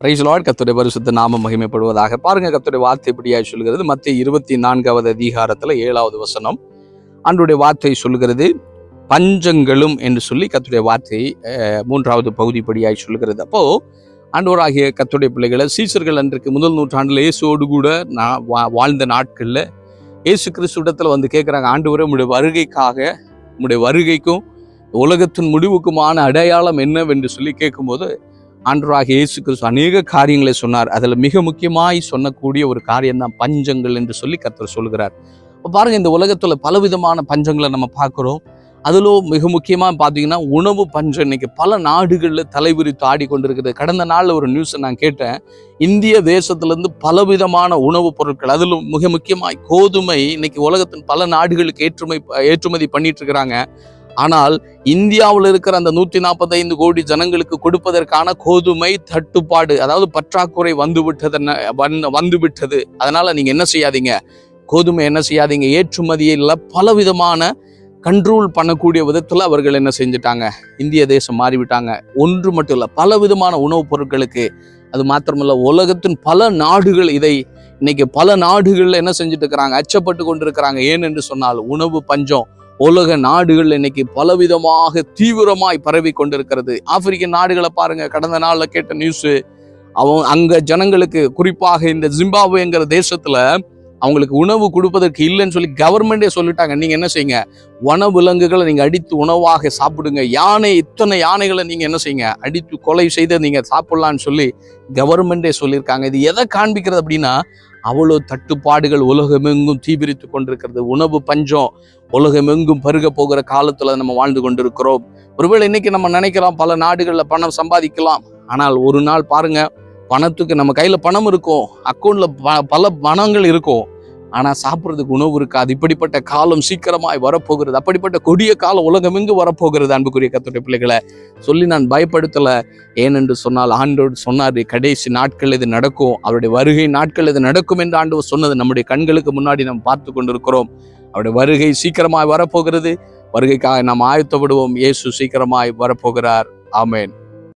Price Lord கத்துடைய பரிசுத்த நாம மகிமைப்படுவதாக. பாருங்க கத்துடைய வார்த்தை இப்படியாய் சொல்கிறது. மத்திய இருபத்தி நான்காவது அதிகாரத்துல ஏழாவது வசனம். அன்றைய வார்த்தை சொல்கிறது பஞ்சங்களும் என்று சொல்லி கத்துடைய வார்த்தை மூன்றாவது பகுதிப்படியாய் சொல்கிறது அப்போ ஆண்டவராகிய கத்துடைய பிள்ளைகளை சீசர்கள் அன்றைக்கு முதல் நூற்றாண்டில் இயேசுவோடு கூட நான் வா- வாழ்ந்த நாட்களில் இயேசு கிறிஸ்துடத்தில் வந்து கேட்குறாங்க ஆண்டவரே உங்களுடைய வருகைக்காக உங்களுடைய வருகைக்கும் உலகத்தின் முடிவுக்குமான அடையாளம் என்னவென்று சொல்லி கேட்கும்போது ஆண்டராக இயேசு கிறிஸ்து அநேக காரியங்களை சொன்னார். அதில் மிக முக்கியமாய் சொன்னக்கூடிய ஒரு காரியம் தான் பஞ்சங்கள் என்று சொல்லி கர்த்தர் சொல்கிறார் இப்போ பாருங்க இந்த உலகத்தில் பலவிதமான பஞ்சங்களை நம்ம பார்க்குறோம். அதிலும் மிக முக்கியமாக பார்த்தீங்கன்னா உணவு பஞ்சம். இன்னைக்கு பல நாடுகளில் தலைவிரித்து ஆடிக்கொண்டிருக்கிறது கடந்த நாளில் ஒரு நியூஸை நான் கேட்டேன். இந்திய தேசத்திலிருந்து பலவிதமான உணவுப் பொருட்கள் அதிலும் மிக முக்கியமாக கோதுமை இன்னைக்கு உலகத்தின் பல நாடுகளுக்கு ஏற்றுமை ஏற்றுமதி பண்ணிட்டு இருக்கிறாங்க. ஆனால் இந்தியாவில் இருக்கிற அந்த நூற்றி நாற்பத்தைந்து கோடி ஜனங்களுக்கு கொடுப்பதற்கான கோதுமை தட்டுப்பாடு அதாவது பற்றாக்குறை வந்து விட்டது வந்து விட்டது அதனால் நீங்கள் என்ன செய்யாதீங்க? கோதுமை என்ன செய்யாதீங்க? ஏற்றுமதியில் பலவிதமான கண்ட்ரோல் பண்ணக்கூடிய விதத்தில் அவர்கள் என்ன செஞ்சுட்டாங்க? இந்திய தேசம் மாறிவிட்டாங்க. ஒன்று மட்டும் இல்லை பல விதமான உணவுப் பொருட்களுக்கு அது மாத்திரமல்ல உலகத்தின் பல நாடுகள் இதை இன்னைக்கு பல நாடுகளில் என்ன செஞ்சுட்டு இருக்கிறாங்க? அச்சப்பட்டு கொண்டிருக்கிறாங்க. ஏன் என்று சொன்னால் உணவு பஞ்சம் உலக நாடுகள் இன்னைக்கு பலவிதமாக தீவிரமாய் பரவி கொண்டிருக்கிறது. ஆப்பிரிக்க நாடுகளை பாருங்க கடந்த நாளில் கேட்ட நியூஸ் அவன் அங்க ஜனங்களுக்கு குறிப்பாக இந்த ஜிம்பாப்வேங்கிற தேசத்துல அவங்களுக்கு உணவு கொடுப்பதற்கு இல்லைன்னு சொல்லி கவர்மெண்டே சொல்லிட்டாங்க. நீங்க என்ன செய்யுங்க? வன விலங்குகளை நீங்க அடித்து உணவாக சாப்பிடுங்க. யானை இத்தனை யானைகளை நீங்க என்ன செய்யுங்க? அடித்து கொலை செய்து நீங்க சாப்பிடலாம்னு சொல்லி கவர்மெண்டே சொல்லியிருக்காங்க. இது எதை காண்பிக்கிறது அப்படின்னா அவ்வளோ தட்டுப்பாடுகள் உலகமெங்கும் தீபிரித்து கொண்டிருக்கிறது. உணவு பஞ்சம் உலகமெங்கும் பருக போகிற காலத்துல நம்ம வாழ்ந்து கொண்டிருக்கிறோம். ஒருவேளை இன்னைக்கு நம்ம நினைக்கிறோம் பல நாடுகளில் பணம் சம்பாதிக்கலாம். ஆனால் ஒரு நாள் பாருங்க பணத்துக்கு நம்ம கையில் பணம் இருக்கும். அக்கௌண்ட்ல ப- பல பணங்கள் இருக்கும். ஆனால் சாப்பிட்றதுக்கு உணவு இருக்காது. இப்படிப்பட்ட காலம் சீக்கிரமாய் வரப்போகிறது. அப்படிப்பட்ட கொடிய காலம் உலகமெங்கு வரப்போகிறது அன்புக்குரிய கத்துடைய பிள்ளைகளை? சொல்லி நான் பயப்படுத்தலை. ஏனென்று சொன்னால் ஆண்டோடு சொன்னார் கடைசி நாட்கள் இது நடக்கும்? அவருடைய வருகை நாட்கள் இது நடக்கும்? என்று ஆண்டவர் சொன்னது நம்முடைய கண்களுக்கு முன்னாடி நாம் பார்த்து கொண்டிருக்கிறோம். அவருடைய வருகை சீக்கிரமாய் வரப்போகிறது. வருகைக்காக நாம் ஆயத்தப்படுவோம். இயேசு சீக்கிரமாய் வரப்போகிறார். ஆமேன்.